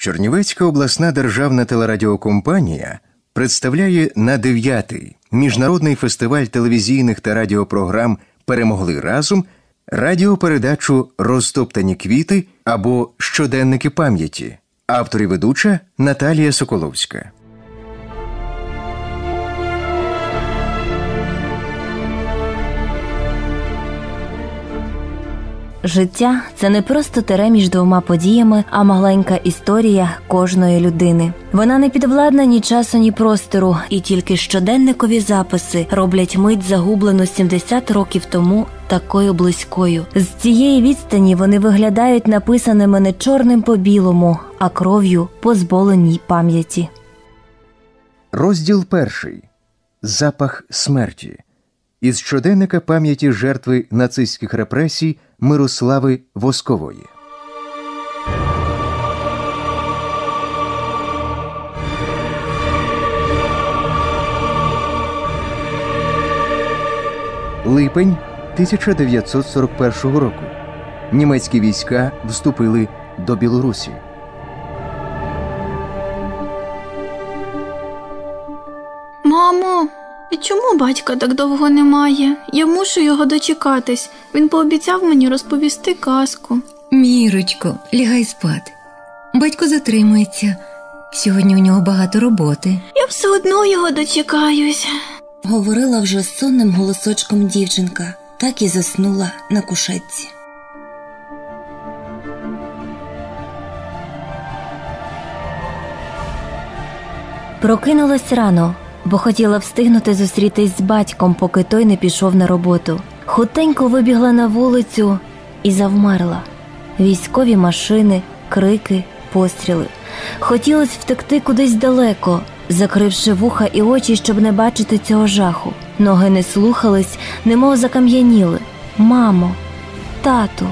Чернівецька обласна державна телерадіокомпанія представляє на дев'ятий міжнародний фестиваль телевізійних та радіопрограм Перемогли разом радіопередачу Розтоптані квіти або Щоденники пам'яті. Автор і ведуча Наталія Соколовська. Життя це не просто тере між двома подіями, а маленька історія кожної людини. Вона не підвладна ні часу, ні простору, і тільки щоденникові записи роблять мить загублену 70 років тому такою близькою. З цієї відстані вони виглядають написаними не чорним по білому, а кров'ю по зболеній пам'яті. Розділ перший Запах смерті із щоденника пам'яті жертви нацистських репресій Мирослави Воскової. Липень 1941 року. Німецькі війська вступили до Білорусі. І чому батька так довго немає? Я мушу його дочекатись. Він пообіцяв мені розповісти казку. Мірочко, лягай спати. Батько затримується. Сьогодні у нього багато роботи. Я все одно його дочекаюсь. Говорила вже сонним голосочком дівчинка, так і заснула на кушетці. Прокинулась рано, бо хотіла встигнути зустрітись з батьком, поки той не пішов на роботу. Хутенько вибігла на вулицю і завмерла. Військові машини, крики, постріли. Хотілося втекти кудись далеко, закривши вуха і очі, щоб не бачити цього жаху. Ноги не слухались, немов закам'яніли. Мамо, тату.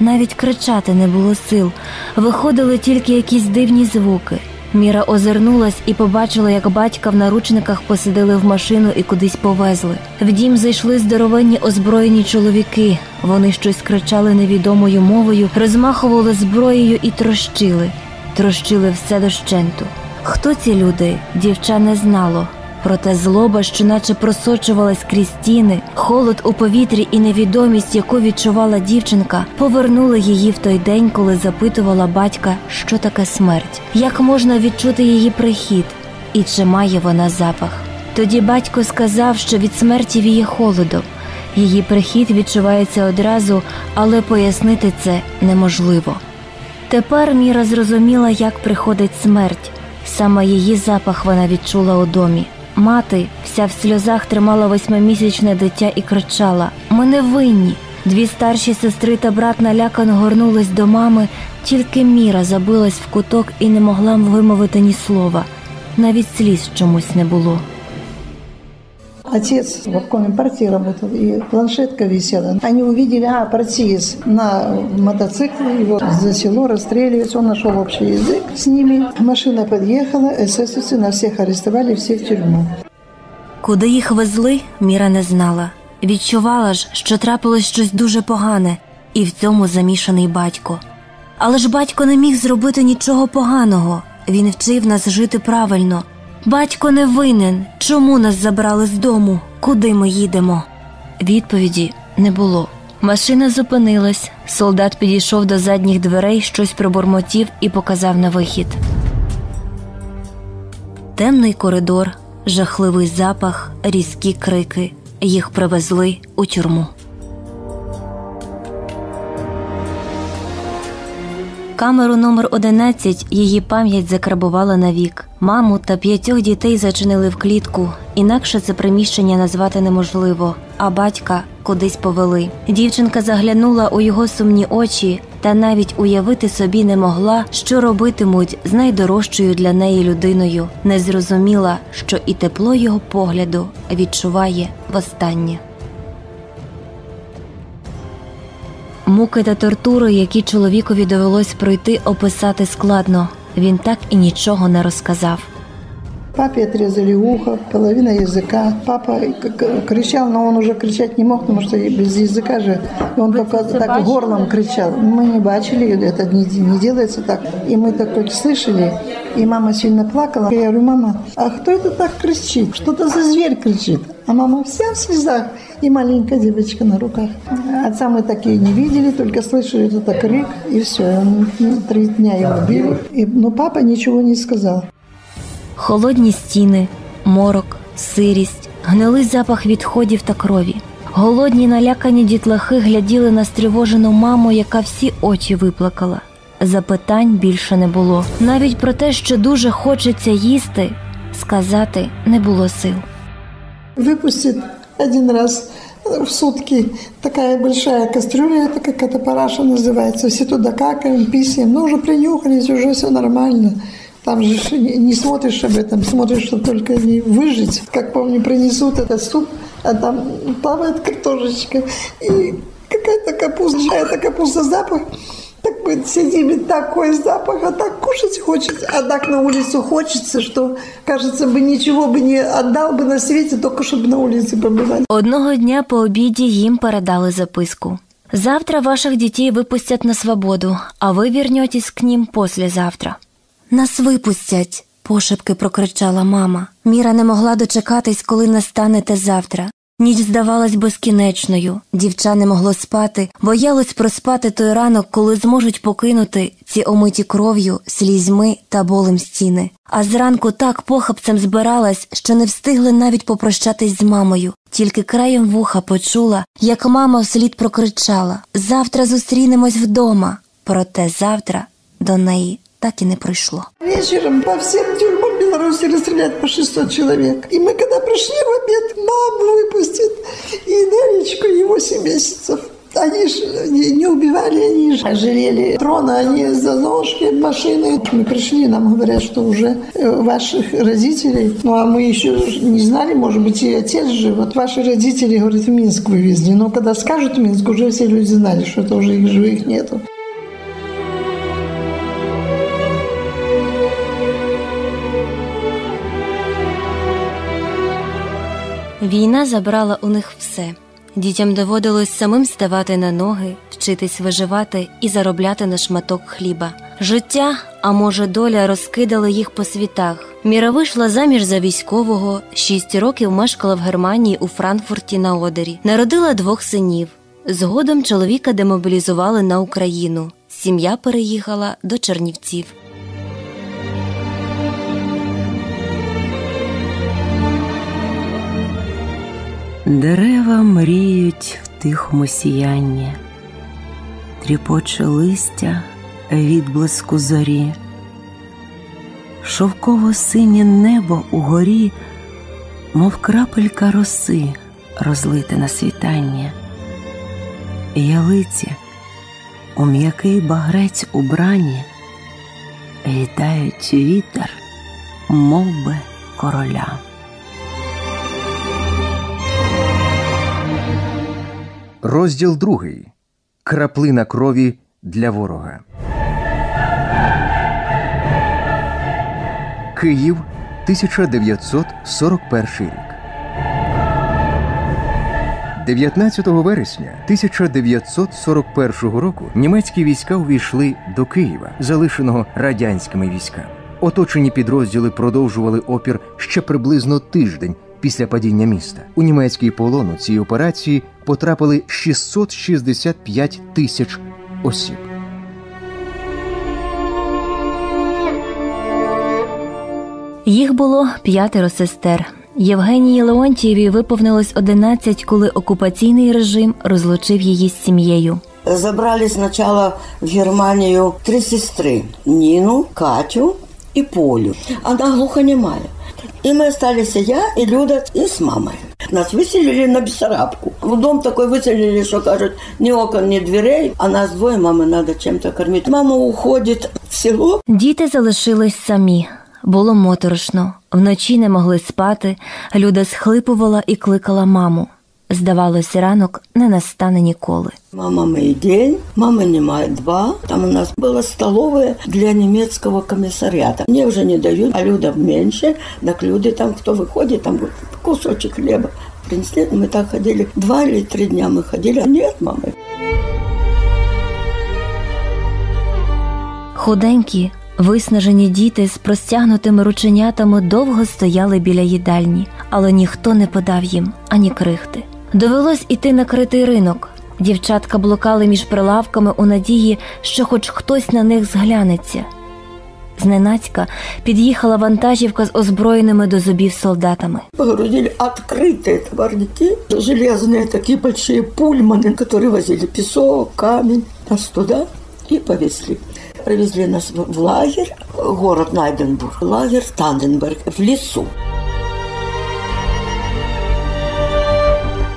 Навіть кричати не було сил, виходили тільки якісь дивні звуки. Міра озирнулась і побачила, як батька в наручниках посадили в машину і кудись повезли. В дім зайшли здоровенні озброєні чоловіки. Вони щось кричали невідомою мовою, розмахували зброєю і трощили, трощили все дощенту. Хто ці люди? Дівча не знало. Проте злоба, що наче просочувалась крізь стіни, холод у повітрі і невідомість, яку відчувала дівчинка, повернули її в той день, коли запитувала батька, що таке смерть, як можна відчути її прихід, і чи має вона запах. Тоді батько сказав, що від смерті віє холодом. Її прихід відчувається одразу, але пояснити це неможливо. Тепер Міра зрозуміла, як приходить смерть. Саме її запах вона відчула у домі. Мати вся в сльозах тримала восьмимісячне дитя і кричала: Ми не винні. Дві старші сестри та брат налякано горнулись до мами, тільки Міра забилась в куток і не могла вимовити ні слова. Навіть сліз чомусь не було. Отец в обкоме партии работал, и планшетка висела. Они увидели, а, партиец на мотоцикле, его за село расстреливать. Он нашел общий язык с ними. Машина подъехала, эсэсовцы на всех арестовали, все в тюрьму. Куди їх везли, Міра не знала. Відчувала ж, що трапилось щось дуже погане, і в цьому замішаний батько. Але ж батько не міг зробити нічого поганого. Він вчив нас жити правильно. Батько не винен. Чому нас забрали з дому? Куди ми їдемо? Відповіді не було. Машина зупинилась. Солдат підійшов до задніх дверей, щось пробурмотів і показав на вихід. Темний коридор, жахливий запах, різкі крики. Їх привезли у тюрму. Камеру номер 11 її пам'ять закрабувала навік. Маму та п'ятьох дітей зачинили в клітку, інакше це приміщення назвати неможливо, а батька кудись повели. Дівчинка заглянула у його сумні очі та навіть уявити собі не могла, що робитимуть з найдорожчою для неї людиною. Не зрозуміла, що і тепло його погляду відчуває востаннє. Муки та тортури, які чоловікові довелось пройти, описати складно. Він так і нічого не розказав. Папе отрезали ухо, половина языка. Папа кричал, но он уже кричать не мог, потому что без языка же. И он только так горлом кричал. Мы не бачили, это не, не делается так. И мы так только слышали. И мама сильно плакала. Я говорю, мама, а кто это так кричит? Что-то за зверь кричит. А мама вся в слезах и маленькая девочка на руках. Отца мы такие не видели, только слышали этот крик, и все. Три дня его били. И, но папа ничего не сказал. Холодні стіни, морок, сирість, гнилий запах відходів та крові. Голодні налякані дітлахи гляділи на стривожену маму, яка всі очі виплакала. Запитань більше не було. Навіть про те, що дуже хочеться їсти, сказати не було сил. Випустить один раз в сутки такая большая кастрюля, это как это параша называется. Все туда какаем, писаем, но уже принюхались, уже все нормально. Там же не смотришь об этом, смотришь, что только не выжить. Как помню, принесут этот суп, а там плавает картошечка и какая-то капуста, а эта капуста запах. Так мы сидим, и такой запах, а так кушать хочется, а так на улицу хочется, что, кажется, бы ничего бы не отдал бы на свете, только чтобы на улице побывать. Одного дня по обіді їм передали записку. Завтра ваших дітей випустять на свободу, а ви вернетесь к ним послезавтра. Нас випустять, пошепки прокричала мама. Міра не могла дочекатись, коли настанете завтра. Ніч здавалась безкінечною, дівча не могло спати, боялось проспати той ранок, коли зможуть покинути ці омиті кров'ю, слізьми та болем стіни. А зранку так похапцем збиралась, що не встигли навіть попрощатись з мамою, тільки краєм вуха почула, як мама вслід прокричала Завтра зустрінемось вдома. Проте завтра до неї так и не пройшло. Вечером по всем тюрьмам Беларуси расстреляют по 600 человек. И мы когда пришли в обед, маму выпустят и Нелечку, и 8 месяцев. Они же не убивали, они же жалели трона, они за ножки, машины. Мы пришли, нам говорят, что уже э, ваших родителей, ну а мы еще не знали, может быть, и отец же. Вот ваши родители, говорят, в Минск вывезли. Но когда скажут Минск, уже все люди знали, что это уже их живых нету. Війна забрала у них все. Дітям доводилось самим ставати на ноги, вчитись виживати і заробляти на шматок хліба. Життя, а може, доля розкидала їх по світах. Міра вийшла заміж за військового, шість років мешкала в Германії у Франкфурті на Одері, народила двох синів. Згодом чоловіка демобілізували на Україну. Сім'я переїхала до Чернівців. Дерева мріють в тихому сіянні, тріпоче листя відблиску зорі, шовково синє небо угорі, мов крапелька роси розлите на світання, ялиці у м'який багрець убрані, вітають вітер, мов би короля. Розділ другий. Краплина крові для ворога. Київ 1941 рік. 19 вересня 1941 року німецькі війська увійшли до Києва, залишеного радянськими військами. Оточені підрозділи продовжували опір ще приблизно тиждень після падіння міста. У німецький полон у цій операції потрапили 665 тисяч осіб. Їх було п'ятеро сестер. Євгенії Леонтієві виповнилось 11, коли окупаційний режим розлучив її з сім'єю. Забрали спочатку в Германію три сестри: Ніну, Катю і Полю. Вона глухонемая. И мы остались я и Люда и с мамой. Нас выселили на Бессарабку. В дом такой выселили, что кажут, ни окон, ни дверей, а нас двое, мамы надо чем-то кормить. Мама уходит в село. Діти залишились самі. Було моторошно. Вночі не могли спати. Люда схлипувала і кликала маму. Здавалось, ранок не настане ніколи. Мама мой день, мама не моя два. Там у нас была столовая для немецкого комиссариата. Мне уже не дают, а людям меньше. Так люди там, кто выходит, там кусочек хлеба принесли. Мы так ходили. Два или три дня мы ходили. А нет, мамы. Худенькі, виснажені діти з простягнутими рученятами довго стояли біля їдальні, але ніхто не подав їм ані крихти. Довелось іти на критий ринок. Дівчатка блукали між прилавками у надії, що хоч хтось на них зглянеться. Зненацька під'їхала вантажівка з озброєними до зубів солдатами. Погрузили открытые товарники, железные такие большие пульманы, которые возили песок, камень. Нас туда и повезли. Привезли нас в в лагерь, город Найденбург, лагерь Танденберг, в лесу.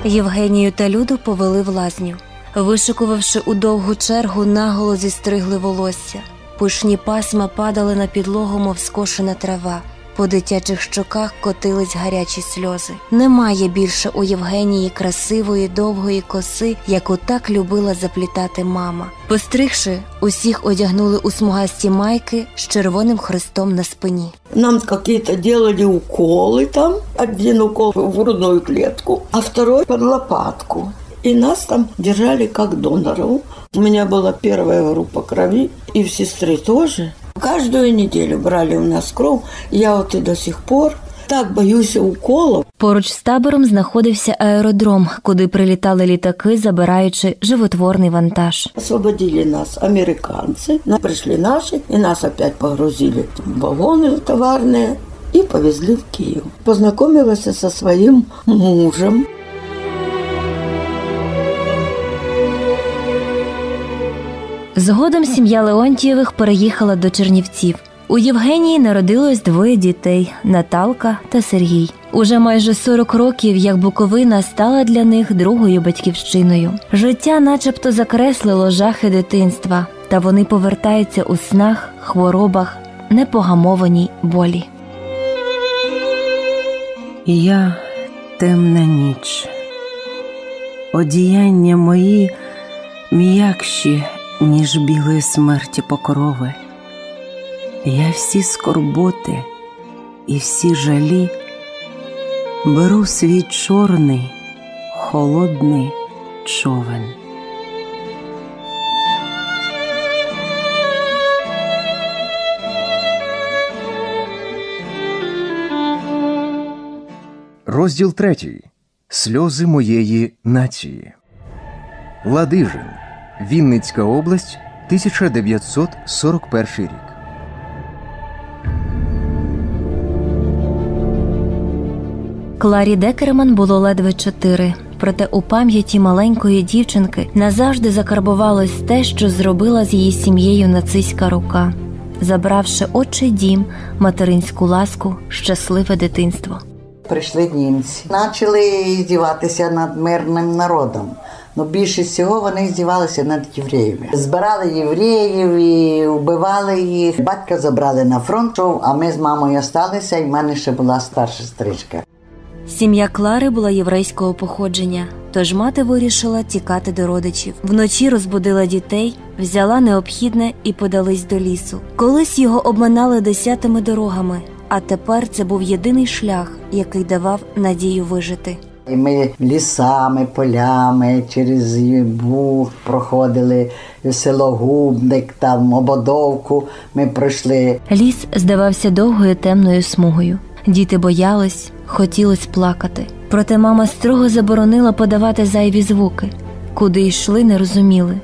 Євгенію та Люду повели в лазню. Вишикувавши у довгу чергу, наголо зістригли волосся. Пишні пасма падали на підлогу, мов скошена трава. По дитячих щоках котились гарячі сльози. Немає більше у Євгенії красивої довгої коси, яку так любила заплітати мама. Постригши, усіх одягнули у смугасті майки з червоним хрестом на спині. Нам какие-то делали уколы там. Один укол в грудную клетку, а второй под лопатку. И нас там держали как доноров. У меня была первая группа крови, и в сестры тоже. Каждую неделю брали у нас кровь. Я вот и до сих пор так боюсь уколов. Поруч з табором знаходився аеродром, куди прилітали літаки, забираючи животворний вантаж. Освободили нас американцы. На- Пришли наши, и нас опять погрузили в вагоны товарные и повезли в Киев. Познакомилась со своим мужем. Згодом сім'я Леонтієвих переїхала до Чернівців. У Євгенії народилось двоє дітей Наталка та Сергій. Уже майже 40 років, як Буковина стала для них другою батьківщиною. Життя, начебто, закреслило жахи дитинства, та вони повертаються у снах, хворобах, непогамованій болі. Я темна ніч. Одіяння мої м'якші, ніж білої смерті покрови. Я всі скорботи і всі жалі беру свій чорний, холодний човен. Розділ третій. Сльози моєї нації. Ладижин. Вінницька область, 1941 рік. Кларі Декерман було ледве чотири. Проте у пам'яті маленької дівчинки назавжди закарбувалось те, що зробила з її сім'єю нацистська рука, забравши отчий дім, материнську ласку, щасливе дитинство. Прийшли німці, почали здіватися над мирним народом. Ну, більше всього вони здівалися над євреями. Збирали євреїв і вбивали їх. Батька забрали на фронт, а ми з мамою залишилися, і в мене ще була старша стрижка. Сім'я Клари була єврейського походження, тож мати вирішила тікати до родичів. Вночі розбудила дітей, взяла необхідне і подались до лісу. Колись його обминали десятими дорогами, а тепер це був єдиний шлях, який давав надію вижити. І ми лісами, полями, через Буг проходили село Губник, там ободовку. Ми пройшли. Ліс здавався довгою темною смугою. Діти боялись, хотілось плакати. Проте мама строго заборонила подавати зайві звуки. Куди йшли, не розуміли.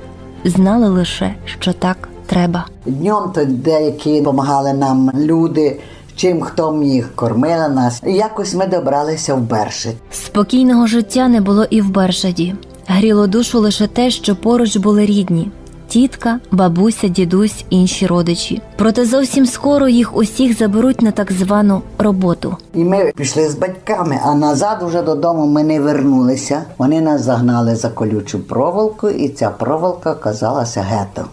Знали лише, що так треба. Днем то деякі допомагали нам люди, чим хто міг, кормили нас. І якось ми добралися в Бершит. Спокійного життя не було і в Бершаді. Гріло душу лише те, що поруч були рідні. Тітка, бабуся, дідусь, інші родичі. Проте зовсім скоро їх усіх заберуть на так звану роботу. І ми пішли з батьками, а назад уже додому ми не вернулися. Вони нас загнали за колючу проволоку, і ця проволока оказалася гетто.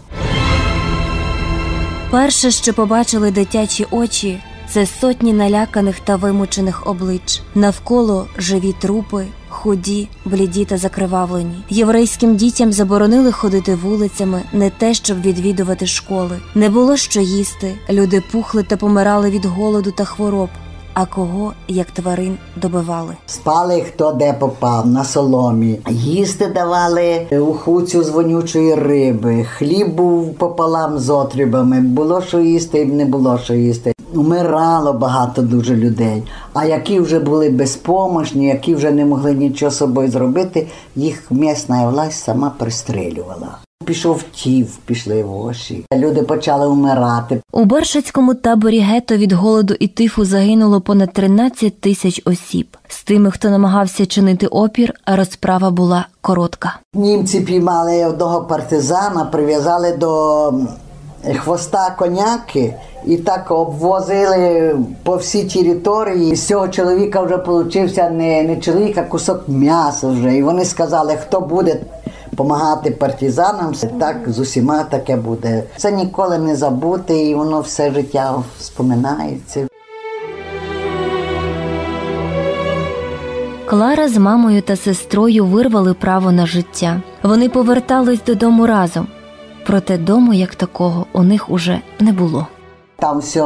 Перше, що побачили дитячі очі, це сотні наляканих та вимучених облич. Навколо живі трупи, худі, бліді та закривавлені. Єврейським дітям заборонили ходити вулицями, не те, щоб відвідувати школи. Не було що їсти. Люди пухли та помирали від голоду та хвороб. А кого, як тварин, добивали. Спали хто де попав на соломі. Їсти давали у хуцю з вонючої риби. Хліб був пополам з отрібами. Було що їсти, і не було що їсти. Умирало багато дуже людей. А які вже були безпомощні, які вже не могли нічого з собою зробити, їх місна власть сама пристрелювала. Пішов тів, пішли воші. Люди почали вмирати. У Бершацькому таборі гетто від голоду і тифу загинуло понад 13 тисяч осіб. З тими, хто намагався чинити опір, розправа була коротка. Німці піймали одного партизана, прив'язали до хвоста коняки і так обвозили по всій території. З цього чоловіка вже получився не, не чоловік, а кусок м'яса вже. І вони сказали, хто буде допомагати партизанам, так з усіма таке буде. Це ніколи не забути, і воно все життя вспоминається. Клара з мамою та сестрою вирвали право на життя. Вони повертались додому разом, проте дому як такого у них уже не було. Там все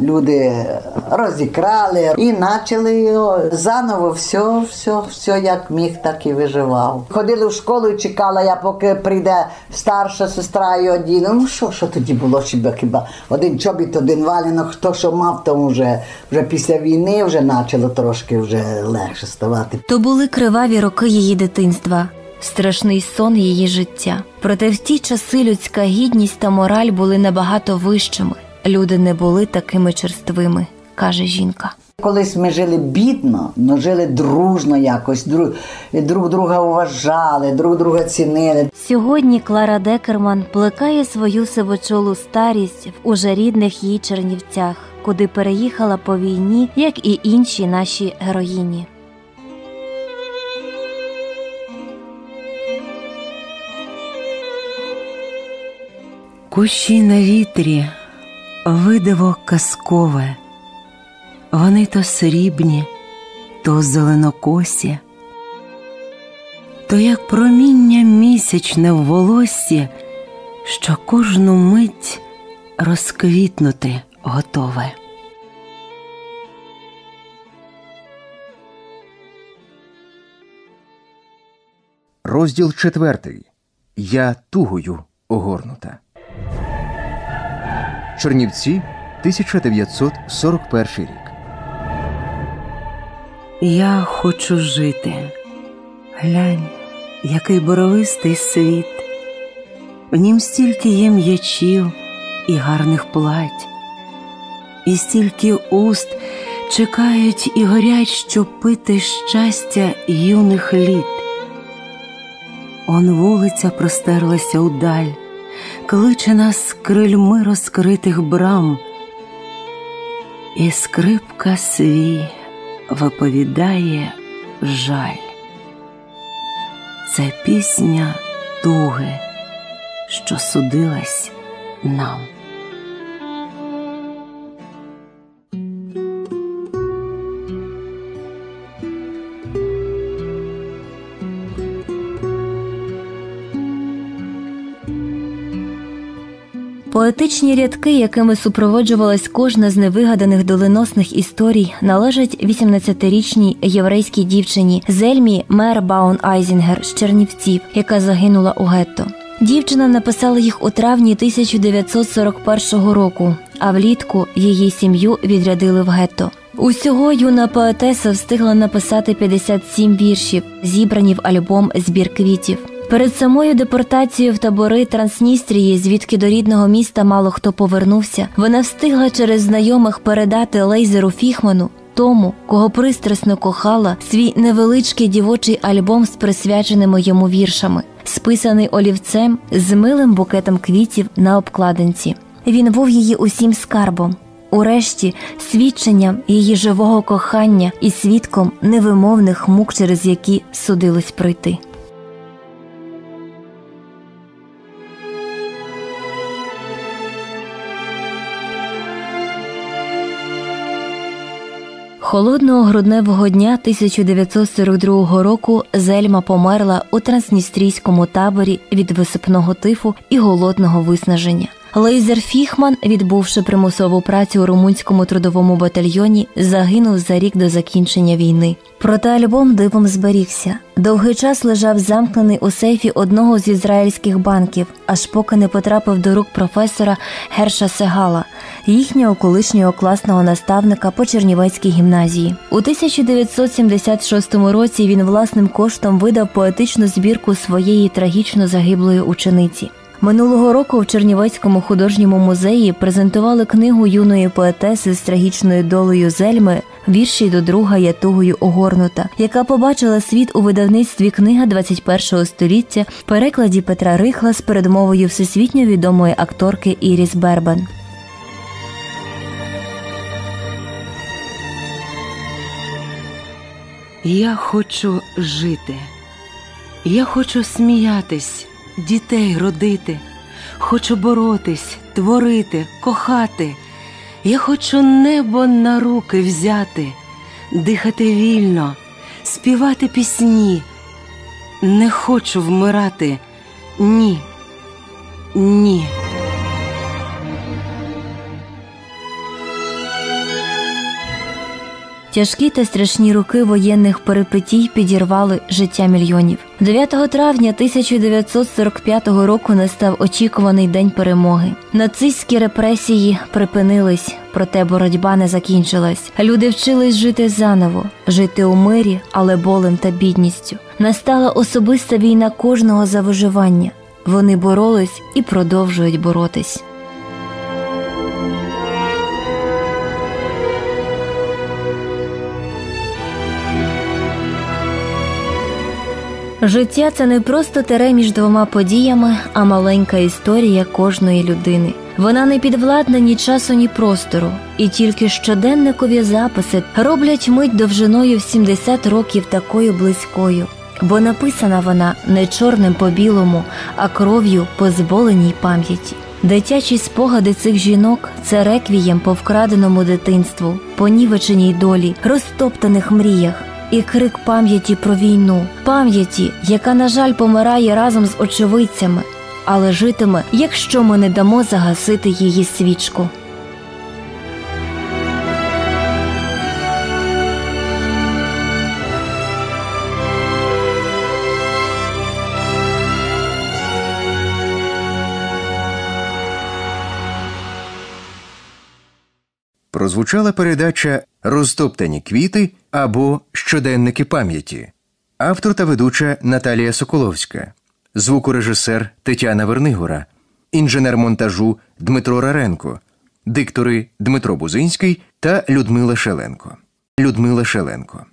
люди розікрали і почали його заново все, все, все як міг, так і виживав. Ходили в школу і чекала я, поки прийде старша сестра і одіну. Ну що, що тоді було хіба хіба один чобіт, один валінок, хто що мав, тому вже вже після війни вже почало трошки вже легше ставати. То були криваві роки її дитинства. Страшний сон її життя. Проте в ті часи людська гідність та мораль були набагато вищими. Люди не були такими черствими, каже жінка. Колись ми жили бідно, але жили дружно якось, друг, друг друга уважали, друг друга цінили. Сьогодні Клара Декерман плекає свою сивочолу старість в уже рідних їй Чернівцях, куди переїхала по війні, як і інші наші героїні. Кущі на вітрі, видиво казкове, вони то срібні, то зеленокосі, то як проміння місячне в волоссі, що кожну мить розквітнути готове. Розділ четвертий. Я тугою огорнута. Чернівці, 1941 рік. Я хочу жити. Глянь, який боровистий світ. В нім стільки є м'ячів і гарних плать, і стільки уст чекають і горять, щоб пити щастя юних літ. Он вулиця простерлася удаль, кличе нас крильми розкритих брам, і скрипка свій виповідає жаль. Це пісня туги, що судилась нам. Поетичні рядки, якими супроводжувалась кожна з невигаданих доленосних історій, належать 18-річній єврейській дівчині Зельмі Мербаун Айзінгер з Чернівців, яка загинула у гетто. Дівчина написала їх у травні 1941 року, а влітку її сім'ю відрядили в гетто. Усього юна поетеса встигла написати 57 віршів, зібрані в альбом Збір квітів. Перед самою депортацією в табори Трансністрії, звідки до рідного міста мало хто повернувся, вона встигла через знайомих передати лейзеру Фіхману, тому, кого пристрасно кохала, свій невеличкий дівочий альбом з присвяченими йому віршами, списаний олівцем з милим букетом квітів на обкладинці. Він був її усім скарбом. Урешті свідченням її живого кохання і свідком невимовних мук, через які судилось пройти. Холодного грудневого дня 1942 року Зельма померла у трансністрійському таборі від висипного тифу і голодного виснаження. Лейзер Фіхман, відбувши примусову працю у румунському трудовому батальйоні, загинув за рік до закінчення війни. Проте альбом дивом зберігся. Довгий час лежав замкнений у сейфі одного з ізраїльських банків, аж поки не потрапив до рук професора Герша Сегала, їхнього колишнього класного наставника по Чернівецькій гімназії. У 1976 році він власним коштом видав поетичну збірку своєї трагічно загиблої учениці. Минулого року в Чернівецькому художньому музеї презентували книгу юної поетеси з трагічною долею Зельми Вірші до друга я тугою огорнута, яка побачила світ у видавництві книга 21-го століття в перекладі Петра Рихла з передмовою всесвітньо відомої акторки Іріс Бербен. Я хочу жити. Я хочу сміятись, дітей родити. Хочу боротись, творити, кохати. Я хочу небо на руки взяти, дихати вільно, співати пісні. Не хочу вмирати. Ні. Ні. Тяжкі та страшні роки воєнних перипетій підірвали життя мільйонів. 9 травня 1945 року настав очікуваний день перемоги. Нацистські репресії припинились, проте боротьба не закінчилась. Люди вчились жити заново, жити у мирі, але болем та бідністю. Настала особиста війна кожного за виживання. Вони боролись і продовжують боротись. Життя це не просто тере між двома подіями, а маленька історія кожної людини. Вона не підвладна ні часу, ні простору, і тільки щоденникові записи роблять мить довжиною в 70 років такою близькою, бо написана вона не чорним по білому, а кров'ю по зболеній пам'яті. Дитячі спогади цих жінок це реквієм по вкраденому дитинству, понівеченій долі, розтоптаних мріях і крик пам'яті про війну, пам'яті, яка, на жаль, помирає разом з очевидцями, але житиме, якщо ми не дамо загасити її свічку. Прозвучала передача Розтоптані квіти або Щоденники пам'яті, автор та ведуча Наталія Соколовська, звукорежисер Тетяна Вернигора, інженер монтажу Дмитро Раренко, диктори Дмитро Бузинський та Людмила Шеленко. Людмила Шеленко